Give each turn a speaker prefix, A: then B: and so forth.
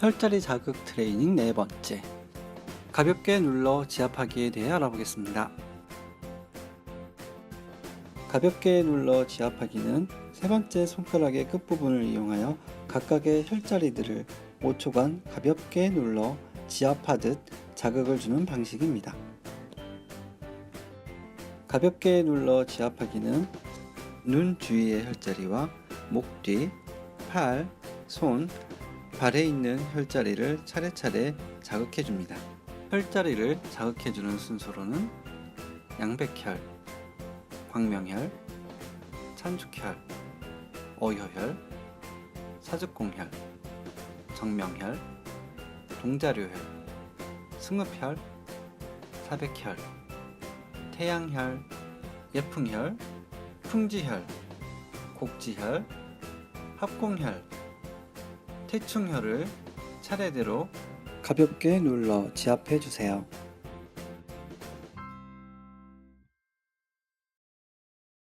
A: 혈자리 자극 트레이닝 네 번째. 가볍게 눌러 지압하기에 대해 알아보겠습니다. 가볍게 눌러 지압하기는 세 번째 손가락의 끝부분을 이용하여 각각의 혈자리들을 5초간 가볍게 눌러 지압하듯 자극을 주는 방식입니다. 가볍게 눌러 지압하기는 눈 주위의 혈자리와 목 뒤, 팔, 손, 발에 있는 혈자리를 차례차례 자극해 줍니다. 혈자리를 자극해 주는 순서로는 양백혈, 광명혈, 찬죽혈, 어효혈, 사죽공혈, 정명혈, 동자료혈, 승읍혈, 사백혈, 태양혈, 예풍혈, 풍지혈, 곡지혈, 합공혈, 태충혈을 차례대로 가볍게 눌러 지압해 주세요.